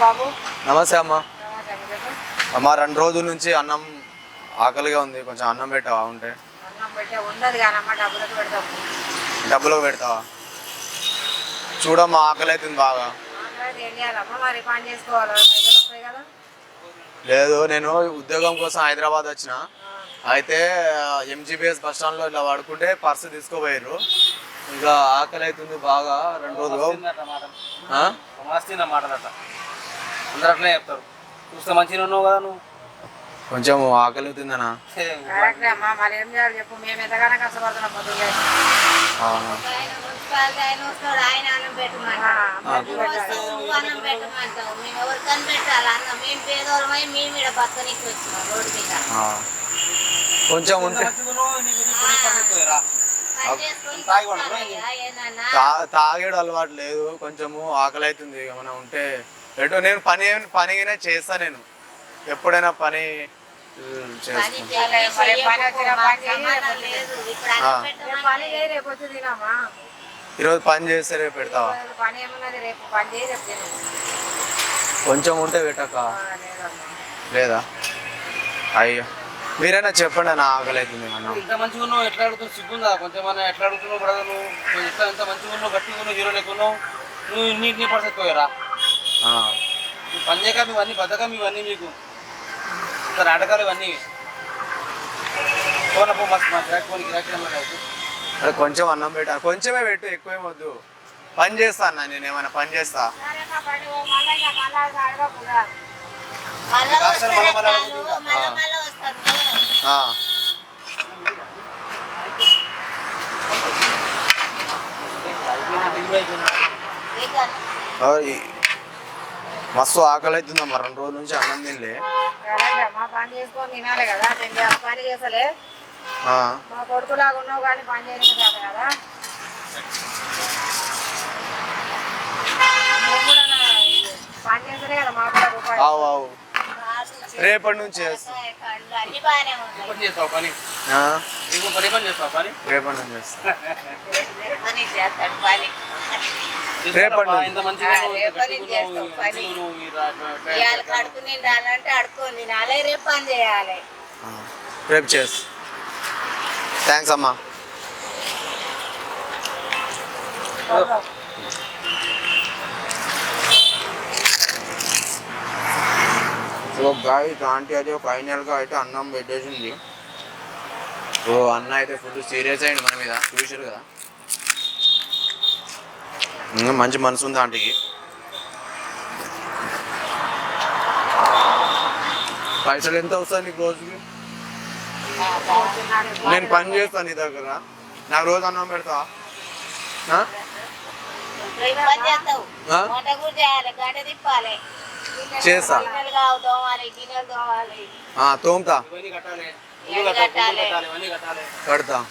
బాబు. నమస్తే అమ్మ. అమ్మ రెండు రోజుల నుంచి అన్నం ఆకలిగా ఉంది. కొంచెం అన్నం పెట్టావా ఉంటే? ఉండదు కానమ్మ డబ్బులకు పెడతాం. డబ్బులో పెడతావా? చూడమ్మా ఆకలి అవుతుంది బాగా లేదు నేను ఉద్యోగం కోసం హైదరాబాద్ వచ్చిన. అయితే ఎంజీబీఎస్ బస్ స్టాండ్లో ఇలా పడుకుంటే పర్సు తీసుకోపోయారు ఇంకా ఆకలి అవుతుంది బాగా రెండు రోజులు. అందరూ అట్లే చెప్తారు. చూస్తే మంచిగా ఉన్నావు కదా నువ్వు. కొంచెం ఆకలి అవుతుందనా కరెక్ట్ అమ్మా మరి ఏం చేయాలి చెప్పు మేము ఎంతగానో కష్టపడుతున్నాం పొద్దున్న. ఆహా. ఆయన మున్సిపాలిటీ ఆయన వస్తాడు ఆయన అన్నం పెట్టమంటాడు నువ్వు వస్తావు నువ్వు అన్నం పెట్టమంటావు. మేము ఎవరికని పెట్టాలి అన్నం మేము పేదోళమై మేము ఇక్కడ బతకనికి వచ్చినాం రోడ్డు మీద. ఆ. కొంచెం ఉంటే తాగేడు అలవాటు లేదు. కొంచెము ఆకలి అవుతుంది. ఏమైనా ఉంటే ఎటు నేను పని పని అయినా చేస్తా నేను. ఎప్పుడైనా పని ఈరోజు పని చేస్తే రేపు పెడతావా? కొంచెం ఉంటే పెట్టక. లేదా? అయ్యో. మీరైనా చెప్పండి నా ఆకలి అవుతుంది అన్న. ఇంత మంచిగా ఉన్నావు ఎట్లా సిగ్గుందా? కొంచెం అన్న ఎట్లా అడుగుతున్నావు బ్రదర్ నువ్వు? ఎంత మంచిగా ఉన్నావు గట్టిగా ఉన్నావు హీరో లేకున్నావు? నువ్వు నీకు నీ పరిస్థితి పోయారా? ఆ. నువ్వు పని చేయక ఇవన్నీ బతకం ఇవన్నీ మీకు ఇంత నాటకాలు ఇవన్నీ. పోన పో మస్తు మా గిరాకీ గిరాకీ. అరే కొంచెం అన్నం పెట్ట. కొంచెమే పెట్టు ఎక్కువేం వద్దు. పని చేస్తా అన్న నేను ఏమైనా పని చేస్తా. ఆ, ఈ- మస్తు ఆకలి అవుతుందమ్మా రెండు రోజుల నుంచి అన్నం తినలే. రేపటి నుంచి రేపటి నుంచి చేస్తా. రేపటి రేపు చేస్తా. థ్యాంక్స్ అమ్మా. సో గాయ ఆంటీ అయితే ఫైనల్గా అయితే అన్నం పెట్టేసింది. ఓ అన్న అయితే ఫుల్ సీరియస్ అయింది మన మీద చూసారు కదా. మంచి మనసు ఉంది ఆంటీకి. పైసలు ఎంత వస్తుంది నీకు రోజుకి? నేను పని చేస్తాను నీ దగ్గర. నాకు రోజు అన్నం పెడతా చేస్తా. తోముతా. కడతా.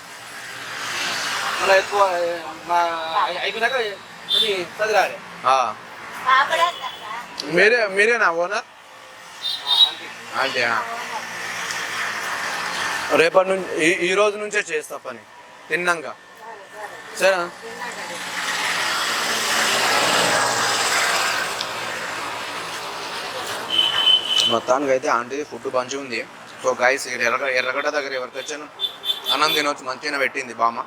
అయిపోయినాక మీరే మీరేనా ఓనర్? అంటే. రేపటి నుంచి ఈ- ఈ రోజు నుంచే చేస్తా పని. తిన్నాక సరేనా? మొత్తానికి అయితే ఆంటీ ఫుడ్ మంచిగా ఉంది. సో గైస్ ఎర్ర ఎర్రగడ్డ దగ్గర ఎవరికి వచ్చాను అన్నం తినవచ్చు మంచిగా పెట్టింది బామ్మ.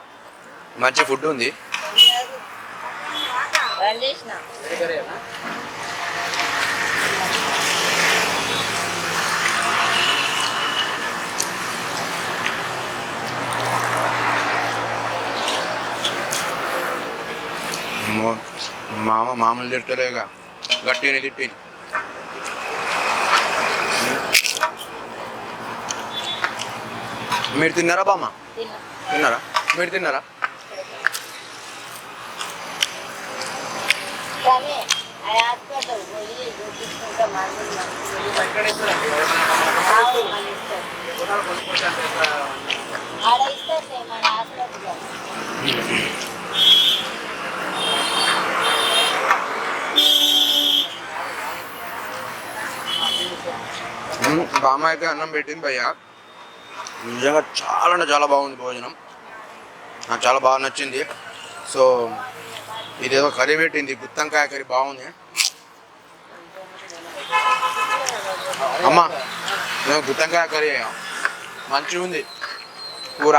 మంచి ఫుడ్ ఉంది. మామ మామూలు తిట్టలేగా గట్టిని తిట్టి మీరు తిన్నారా బామ్మ? తిన్నా. తిన్నారా? మీరు తిన్నారా? కానీ ఆ హాస్పిటల్ పోయి చూపించుకుంటే మందులు ఆడ మన హాస్పిటల్ బామ్మ అయితే అన్నం పెట్టింది భయ్యా. నిజంగా చాలా అంటే చాలా బాగుంది భోజనం. నాకు చాలా బాగా నచ్చింది. సో ఇదేదో కర్రీ పెట్టింది గుత్తంకాయ కర్రీ బాగుంది. అమ్మ నేను గుత్తంకాయ కర్రీ మంచిగా ఉంది. కూర.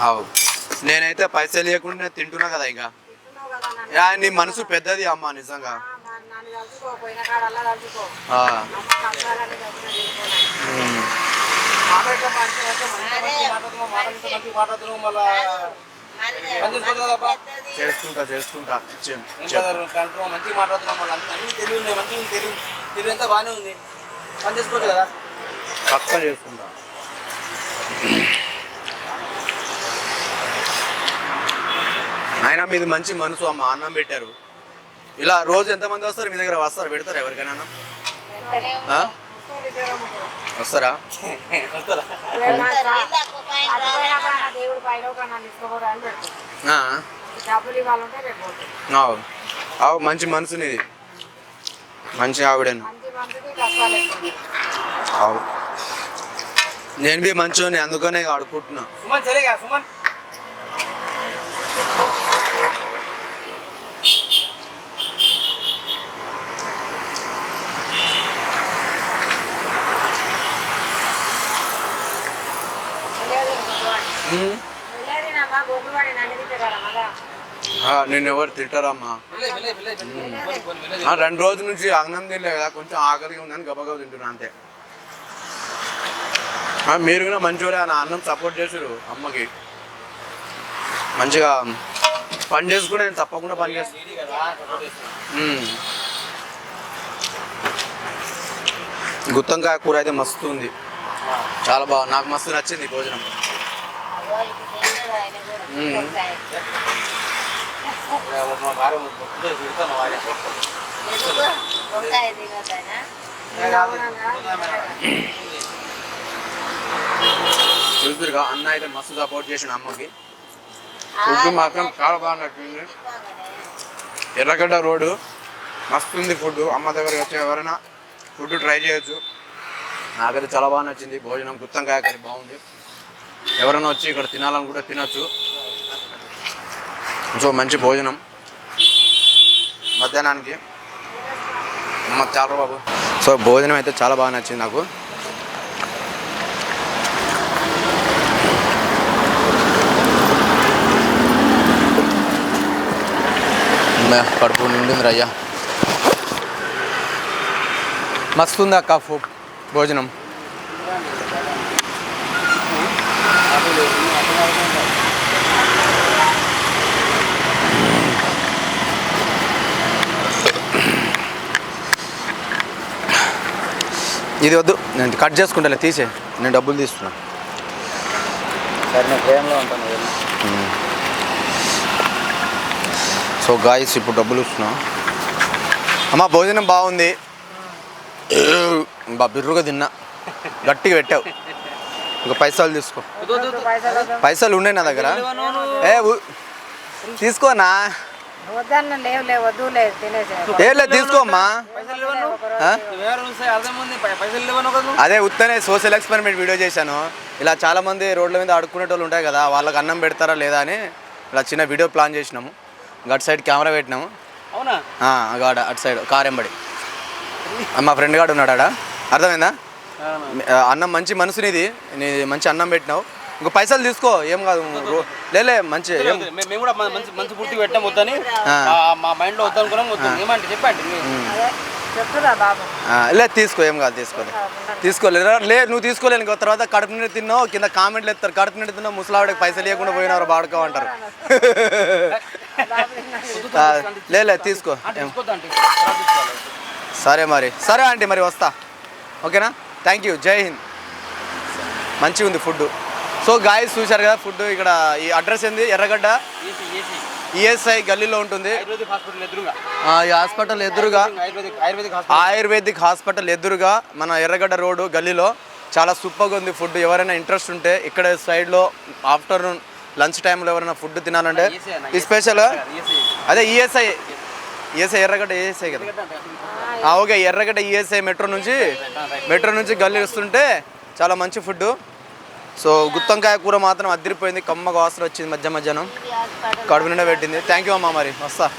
అవు. నేనైతే పైసలు లేకుండా తింటున్నా కదా ఇంకా. నీ మనసు పెద్దది అమ్మ నిజంగా. ఆ, చేసుకుంటా మంచిగా మాట్లాడుతున్నావు, మళ్ళీ. అన్ని అన్ని తెలివి ఉన్నాయి, మంచిగా ఉంది తెలివి. తెలివి అంతా బాగానే ఉంది. పని చేసుకోవచ్చు కదా? పక్క చేసుకుంటా ఆయన మీది మంచి మనసు అమ్మ అన్నం పెట్టారు. ఇలా రోజు ఎంతమంది వస్తారు? మీ దగ్గర వస్తారు పెడతారు ఎవరికైనా? వస్తారా? అవు మంచి మనసుని ఇది మంచి ఆవిడను. అవు నేను బి మంచోని అందుకనే ఆడుకుంటున్నా. నేను ఎవరు తింటారమ్మా రెండు రోజుల నుంచి అన్నం తినలే కదా కొంచెం ఆకలిగా ఉందని గబగబ తింటున్నా అంతే. మీరు కూడా మంచిగా నా అన్నం సపోర్ట్ చేసారు అమ్మకి. మంచిగా పని చేసుకుని నేను తప్పకుండా పని చేస్తాను గుత్తంకాయ కూర అయితే మస్తు ఉంది. చాలా బాగా నాకు మస్తు నచ్చింది భోజనం. చూస్తురుగా అన్న అయితే మస్తు సపోర్ట్ చేసిన అమ్మకి. ఫుడ్ మాత్రం చాలా బాగా నచ్చింది ఎర్రగడ్డ రోడ్డు మస్తు ఉంది ఫుడ్ అమ్మ దగ్గర వచ్చే ఎవరైనా ఫుడ్ ట్రై చేయొచ్చు. నాకైతే చాలా బాగా నచ్చింది. భోజనం గుత్తంకాయ కర్రీ బాగుంది. ఎవరైనా వచ్చి ఇక్కడ తినాలని కూడా తినొచ్చు. సో మంచి భోజనం. మధ్యాహ్నానికి. చాలా బాబు. సో భోజనం అయితే చాలా బాగా నచ్చింది నాకు. కడుపు నిండింది రయ్యా మస్తు ఉంది అక్క ఫుడ్ భోజనం. ఇది వద్దు నేను కట్ చేసుకుంటాలే తీసే నేను డబ్బులు తీస్తున్నా. సరే నేను ప్రేమలో ఉంటాను సో గాయస్ ఇప్పుడు డబ్బులు ఇస్తున్నా. అమ్మ భోజనం బాగుంది. బా బిర్రుగా తిన్నా. గట్టిగా పెట్టావు. ఇంకా పైసలు తీసుకో. పైసలు ఉన్నాయి నా దగ్గర. ఏ తీసుకోనా? వద్దన్న లేవు లేవు వద్దు లేదు తీసుకోమ్మా? అదే ఉత్తనే సోషల్ ఎక్స్పెరిమెంట్ వీడియో చేశాను. ఇలా చాలా మంది రోడ్ల మీద అడుక్కునే వాళ్ళు ఉంటాయి కదా వాళ్ళకి అన్నం పెడతారా లేదా అని ఇలా చిన్న వీడియో ప్లాన్ చేసినాము. అటు సైడ్ కెమెరా పెట్టినాము. అవునా? ఆ, అగాడ అటు సైడ్ కార్ ఎంబడి మా ఫ్రెండ్ గాడు ఉన్నాడు అర్థమైందా? అన్నం మంచి మనసునిది. నీ మంచి అన్నం పెట్టినావు. ఇంకో పైసలు తీసుకో ఏం కాదు రో- లేలే మంచి మేము కూడా మంచి మంచి పూర్తిగా పెట్టాం వద్దని. మా మైండ్లో వద్దనుకున్నాం వద్దు. ఏమంటే చెప్పండి లే తీసుకో ఏం కాదు తీసుకోలే తీసుకోలే. రా- లే నువ్వు తీసుకోలే ఇంకో తర్వాత కడుపు నిండి తిన్నావు కింద కామెంట్లు ఎత్తారు. కడుపు నిండి తిన్నావు ముసలావిడకి పైసలు ఇవ్వకుండా పోయినారు బాడుకో అంటారు. ఆ, లే లే తీసుకో. సరే మరి. సరే ఆంటీ మరి వస్తా. ఓకేనా? Thank you. జై హింద్. మంచిగా ఉంది ఫుడ్ సో గాయస్ చూశారు కదా ఫుడ్ ఇక్కడ ఈ అడ్రస్ ఏంది? ఎర్రగడ్డ? ఈఎస్ఐ గల్లీలో ఉంటుంది. ఆయుర్వేదిక్ హాస్పిటల్ ఎదురుగా. ఆ, ఈ హాస్పిటల్ ఎదురుగా ఆయుర్వేదిక్ హాస్పిటల్ ఎదురుగా మన ఎర్రగడ్డ రోడ్డు గల్లీలో చాలా సూపర్గా ఉంది ఫుడ్ ఎవరైనా ఇంట్రెస్ట్ ఉంటే ఇక్కడ సైడ్లో ఆఫ్టర్నూన్ లంచ్ టైంలో ఎవరైనా ఫుడ్ తినాలంటే అన్న, ఈ స్పెషల్ ఏసీ అదే ఈఎస్ఐ ఈఎస్ఐ ఎర్రగడ్డ ఈఎస్ఐ కదా? ఆ, ఓకే ఎర్రగడ్డ ఈఎస్ఐ మెట్రో నుంచి మెట్రో నుంచి గల్లీ వస్తుంటే చాలా మంచి ఫుడ్ సో గుత్తంకాయ కూర మాత్రం అదిరిపోయింది కమ్మగా వాసన వచ్చింది మధ్య మధ్యాహ్నం. కడుపు నిండా పెట్టింది. థ్యాంక్ యూ అమ్మా మరి. వస్తా.